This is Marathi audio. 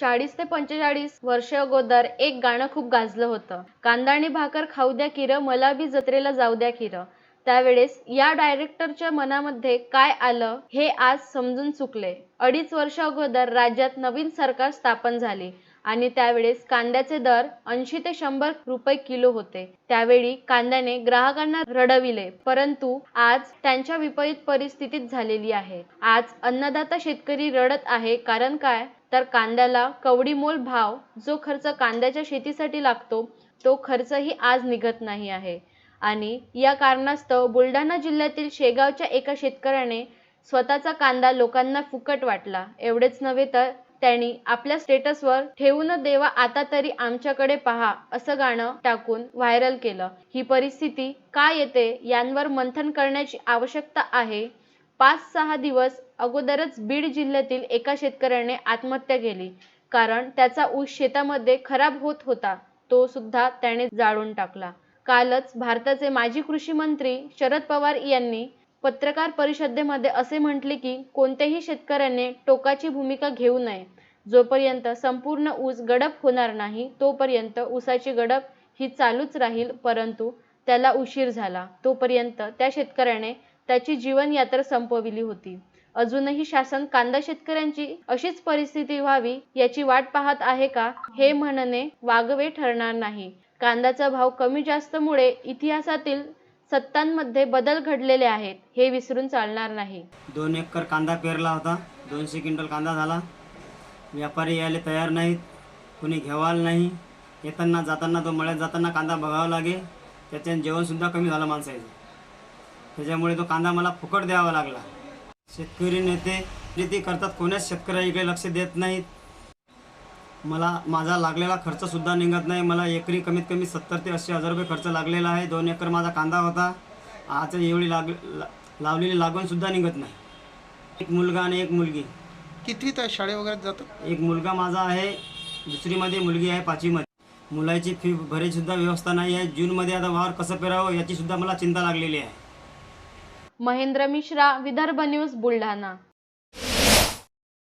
चाळीस ते पंचेचाळीस वर्ष अगोदर एक गाणं खूप गाजलं होतं. कांदा आणि भाकर खाऊ द्या किर मला बी जत्रेला जाऊ द्या किर त्यावेळेस या डायरेक्टरच्या मनामध्ये काय आलं हे आज समजून चुकले. अडीच वर्ष अगोदर राज्यात नवीन सरकार स्थापन झाले आणि त्यावेळेस कांद्याचे दर ऐंशी ते शंभर रुपये किलो होते. त्यावेळी कांद्याने ग्राहकांना रडविले परंतु आज त्यांच्या विपरीत परिस्थितीत झालेली आहे. आज अन्नदाता शेतकरी रडत आहे कारण काय? तर कांद्याला कवडीमोल भाव जो खर्च कांद्याच्या शेतीसाठी लागतो तो खर्चही आज निघत नाही आहे. आणि या कारणास्तव बुलढाणा जिल्ह्यातील शेगावच्या एका शेतकऱ्याने स्वतःचा कांदा लोकांना फुकट वाटला. एवढेच नव्हे तर त्यांनी आपल्या स्टेटसवर ठेवून देवा आता तरी आमच्याकडे पहा असं गाणं टाकून व्हायरल केलं. ही परिस्थिती का येते यांवर मंथन करण्याची आवश्यकता आहे? पाच सहा दिवस अगोदरच बीड जिल्ह्यातील एका शेतकऱ्याने आत्महत्या केली. कारण त्याचा ऊस शेतामध्ये खराब होत होता तो सुद्धा त्याने जाळून टाकला. कालच भारताचे माजी कृषी मंत्री शरद पवार यांनी पत्रकार परिषदेमध्ये असे म्हटले की कोणत्याही शेतकऱ्याने टोकाची भूमिका घेऊ नये. जोपर्यंत संपूर्ण ऊस गडप होणार नाही तोपर्यंत ऊसाची गडप ही चालूच राहील परंतु त्याला उशीर झाला. तोपर्यंत त्या शेतकऱ्याने त्याची जीवनयात्रा संपविली होती. अजूनही शासन कांदा शेतकऱ्यांची अशीच परिस्थिती व्हावी याची वाट पाहत आहे का हे म्हणणे वागवे ठरणार नाही. कांद्याचा भाव कमी जास्तमुळे इतिहासातील सत्तांमध्ये बदल घडलेले आहेत हे विसरून चालणार नाही. दोन एकर कांदा पेरला होता दोनशे क्विंटल कांदा झाला. व्यापारी यायला तयार नाहीत कोणी घेवाल नाही. येताना जाताना तो मळ्यात जाताना कांदा बघावा लागे त्याच्यानं जेवणसुद्धा कमी झालं माणसाचं. त्याच्यामुळे तो कांदा मला फुकट द्यावा लागला. शेतकरी नेते शेती करतात कोण्याच शेतकऱ्याकडे लक्ष देत नाहीत. मला माझा लागलेला खर्चसुद्धा निघत नाही. मला एकरी कमीत कमी सत्तर ते ऐंशी हजार रुपये खर्च लागलेला आहे. दोन एकर माझा कांदा होता. आज एवढी लाग ला- लावलेली लागवणसुद्धा निघत नाही. एक मुलगा आणि एक मुलगी. कितवीत आहे? शाळे वगैरे जातो एक मुलगा माझा आहे. दुसरीमध्ये मुलगी आहे पाचवीमध्ये. मुलाची फी भरायचीसुद्धा व्यवस्था नाही आहे. जूनमध्ये आता वावर कसं पेरावं याची सुद्धा मला चिंता लागलेली आहे. महेंद्र मिश्रा विदर्भ न्यूज बुलढाणा.